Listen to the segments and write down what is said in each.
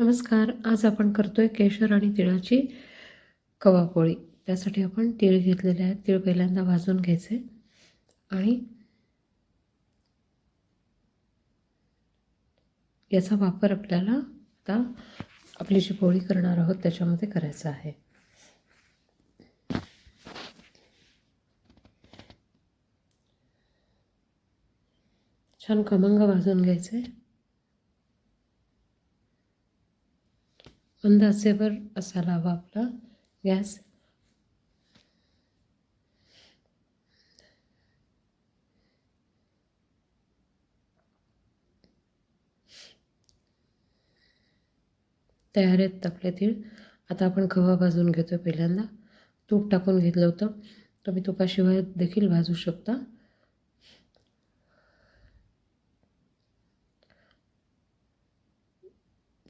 नमस्कार आज आपण करतोय केशर आणि तिळाची कवापोळी. त्यासाठी आपण तीळ घेतलेले आहेत. तीळ पहिल्यांदा भाजून घ्यायचे आणि याचा वापर आपल्याला आता आपली जी पोळी करणार आहोत त्याच्यामध्ये करायचा आहे. छान खमंग भाजून घ्यायचे. अंदाजेवर असायला हवा आपला गॅस. तयार आहेत आपले तीळ. आता आपण खवा भाजून घेतो पहिल्यांदा. तूप टाकून घेतलं होतं. तुम्ही तुपाशिवाय देखील भाजू शकता.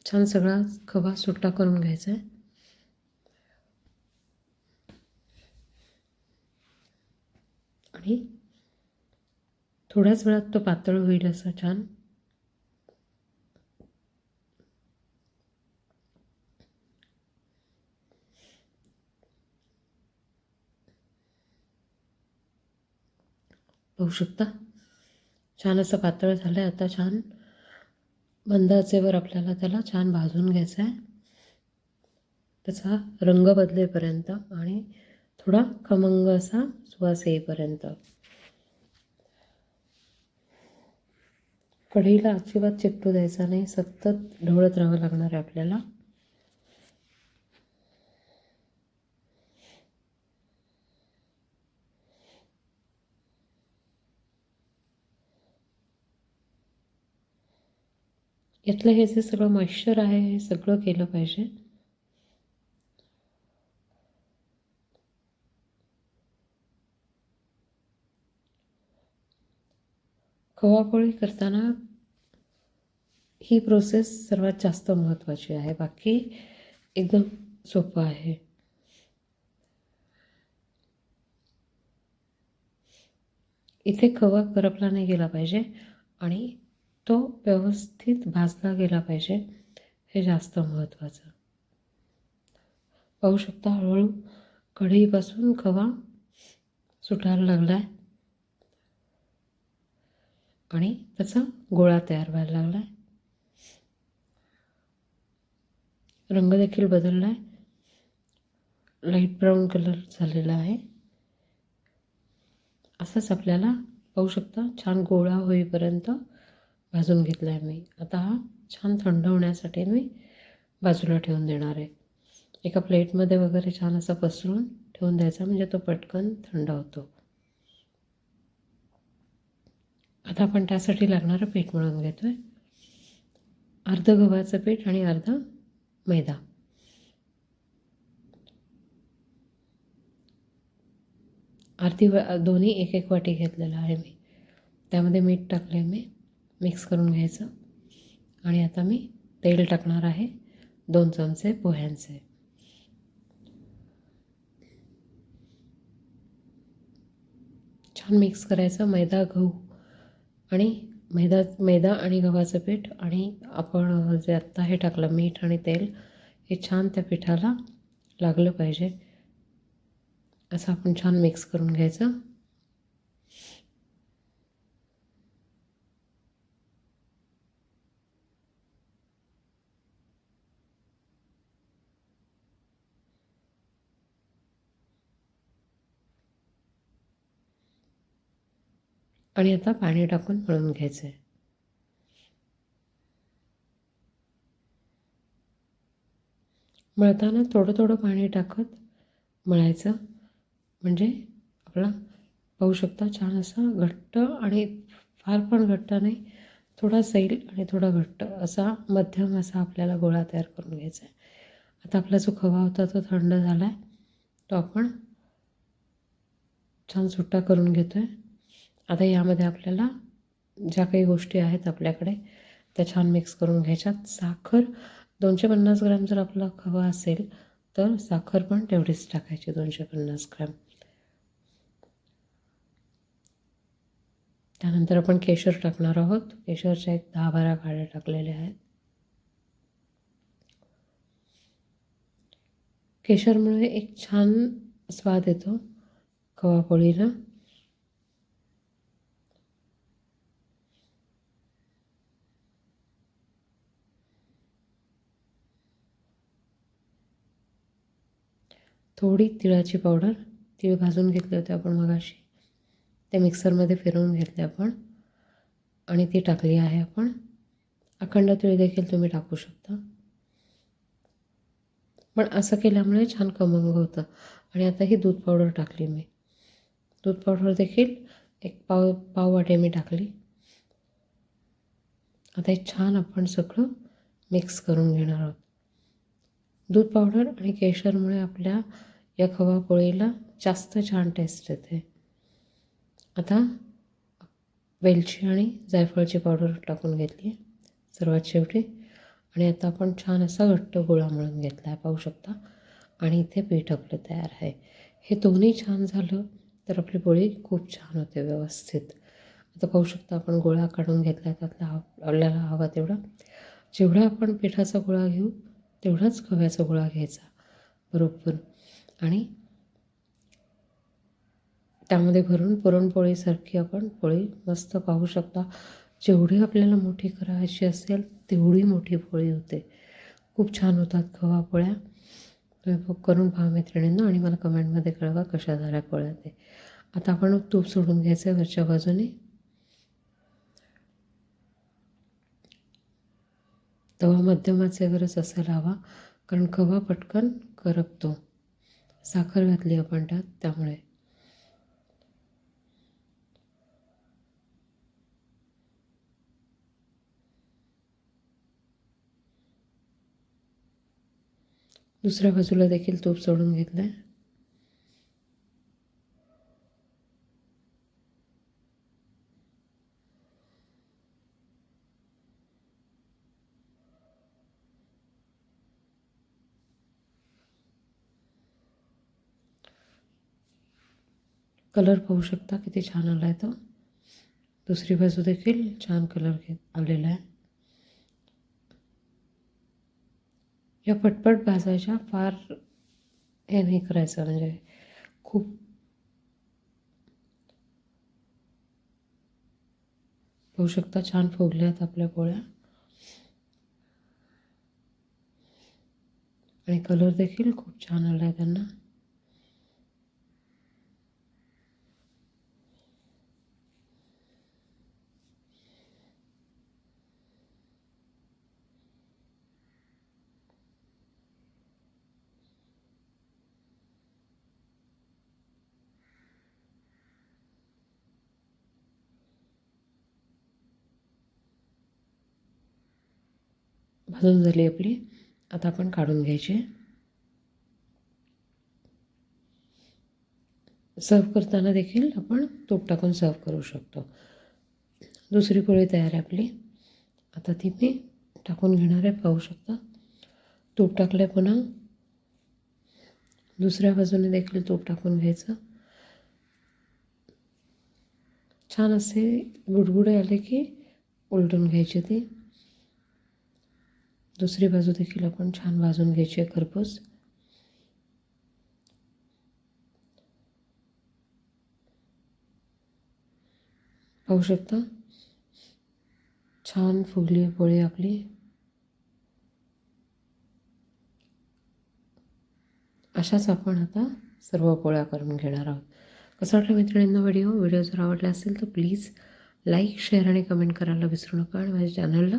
छान सगळा खवा सुट्टा करून घ्यायचा आहे. आणि थोड्याच वेळात तो पातळ होईल असा छान. पाहू शकता? छान असं पातळ झालं आहे आता छान. मंद आचेवर आपल्याला त्याला छान भाजून घ्यायचं आहे त्याचा रंग बदलेपर्यंत आणि थोडा खमंग असा सुवास येईपर्यंत. कढईला अजिबात चिकटू द्यायचा नाही सतत ढवळत राहावं लागणार आहे आपल्याला. यातलं हे जे सगळं मॉइश्चर आहे हे सगळं केलं पाहिजे. खवापोळी करताना ही प्रोसेस सर्वात जास्त महत्त्वाची आहे. बाकी एकदम सोपं आहे. इथे खवा करपला नाही गेला पाहिजे आणि तो व्यवस्थित भाजला गेला पाहिजे. हे जास्त महत्त्वाचं. पाहू शकता हळूहळू कढईपासून खवा सुटायला लागला आहे आणि त्याचा गोळा तयार व्हायला लागला आहे रंग देखील बदलला आहे लाइट ब्राऊन कलर झालेला आहे. असंच आपल्याला पाहू शकता छान गोळा होईपर्यंत भाजून घेतला आहे मी. आता हा छान थंड होण्यासाठी मी बाजूला ठेवून देणार आहे. एका प्लेटमध्ये वगैरे छान असं पसरून ठेवून द्यायचा म्हणजे तो पटकन थंड होतो. आता आपण त्यासाठी लागणारं पीठ मळून घेतो आहे अर्ध गव्हाचं पीठ आणि अर्धा मैदा. अर्धी दोन्ही एक एक वाटी घेतलेला आहे मी. त्यामध्ये मीठ टाकलं आहे मी. मिक्स करून घ्यायचं. आणि आता मी तेल टाकणार आहे दोन चमचे पोह्यांचे. छान मिक्स करायचं मैदा गहू आणि मैदा मैदा आणि गव्हाचं पीठ आणि आपण जे आत्ता हे टाकलं मीठ आणि तेल हे छान त्या पिठाला लागलं पाहिजे. असं आपण छान मिक्स करून घ्यायचं. आणि आता पाणी टाकून मळून घ्यायचं आहे मळताना थोडं थोडं पाणी टाकत मळायचं. म्हणजे आपला पाहू शकता छान असा घट्ट आणि फार पण घट्ट नाही थोडा सैल आणि थोडा घट्ट असा मध्यम असा आपल्याला गोळा तयार करून घ्यायचा आहे. आता आपला जो खवा होता तो थंड झाला आहे तो आपण छान सुट्टा करून घेतो आहे आता यामध्ये आपल्याला ज्या काही गोष्टी आहेत आपल्याकडे त्या छान मिक्स करून घ्यायच्यात. साखर दोनशे पन्नास ग्रॅम जर आपला खवा असेल तर साखर पण तेवढीच टाकायची दोनशे पन्नास ग्रॅम. त्यानंतर आपण केशर टाकणार आहोत. केशरच्या एक दहा बारा काड्या टाकलेल्या आहेत. केशरमुळे एक छान स्वाद येतो खवा पोळीला थोडी तिळाची पावडर तीळ भाजून घेतले होते आपण मगाशी. ते मिक्सरमध्ये फिरवून घेतले आपण. आणि ती टाकली आहे आपण. अखंड तीळ देखील तुम्ही टाकू शकता. पण असं केल्यामुळे छान कमंग होतं. आणि आता ही दूध पावडर टाकली मी. दूध पावडर देखील एक पाव पाव वाटे मी टाकली. आता हे छान आपण सगळं मिक्स करून घेणार आहोत. दूध पावडर आणि केशरमुळे आपल्या या खवा पोळीला जास्त छान टेस्ट येते. आता वेलची आणि जायफळची पावडर टाकून घेतली सर्वात शेवटी आणि आता आपण छान असा घट्ट गोळा मळून घेतला आहे पाहू शकता. आणि इथे पीठ आपलं तयार आहे. हे दोन्ही छान झालं तर आपली पोळी खूप छान होते व्यवस्थित. आता पाहू शकता आपण गोळा काढून घेतला आहे त्यातला हा आपल्याला हवा तेवढा. जेवढा आपण पिठाचा गोळा घेऊ तेवढाच खव्याचा गोळा घ्यायचा. बरोबर. आणि त्यामध्ये भरून पुरणपोळीसारखी आपण पोळी मस्त पाहू शकता. जेवढी आपल्याला मोठी करायची असेल तेवढी मोठी पोळी होते. खूप छान होतात खवा पोळ्या. तुम्ही करून पहा मैत्रिणींना आणि मला कमेंटमध्ये कळवा कशा झाल्या पोळ्या ते. आता आपण तूप सोडून घ्यायचं आहे वरच्या बाजूने. तवा मध्यमाचे गरज असायला हवा कारण खवा पटकन करपतो. साखर घातली आपण त्यात त्यामुळे. दुसऱ्या बाजूला देखील तूप सोडून घेतलं आहे कलर पाहू शकता किती छान आला आहे तो. दुसरी बाजू देखील छान कलर घेत आलेला आहे. या पटपट भाजायच्या फार हे नाही करायचं म्हणजे खूप पाहू शकता छान फुगल्या आहेत आपल्या पोळ्या. आणि कलर देखील खूप छान आला आहे त्यांना. भाजून झाली आपली. आता आपण काढून घ्यायची. सर्व करताना देखील आपण तूप टाकून सर्व करू शकतो. दुसरी पोळी तयार आहे आपली. आता ती मी टाकून घेणार आहे पाहू शकता. तूप टाकलं आहे पुन्हा. दुसऱ्या बाजूने देखील तूप टाकून घ्यायचं. छान असे गुडगुडे आले की उलटून घ्यायचे ते. दुसरी बाजू देखील आपण छान भाजून घ्यायची आहे खरपूस. पाहू शकता? छान फुगली पोळी आपली. अशाच आपण आता सर्व पोळ्या करून घेणार आहोत. कसं वाटलं मैत्रिणींना व्हिडिओ? व्हिडिओ जर आवडला असेल तर प्लीज लाईक शेअर आणि कमेंट करायला विसरू नका आणि माझ्या चॅनलला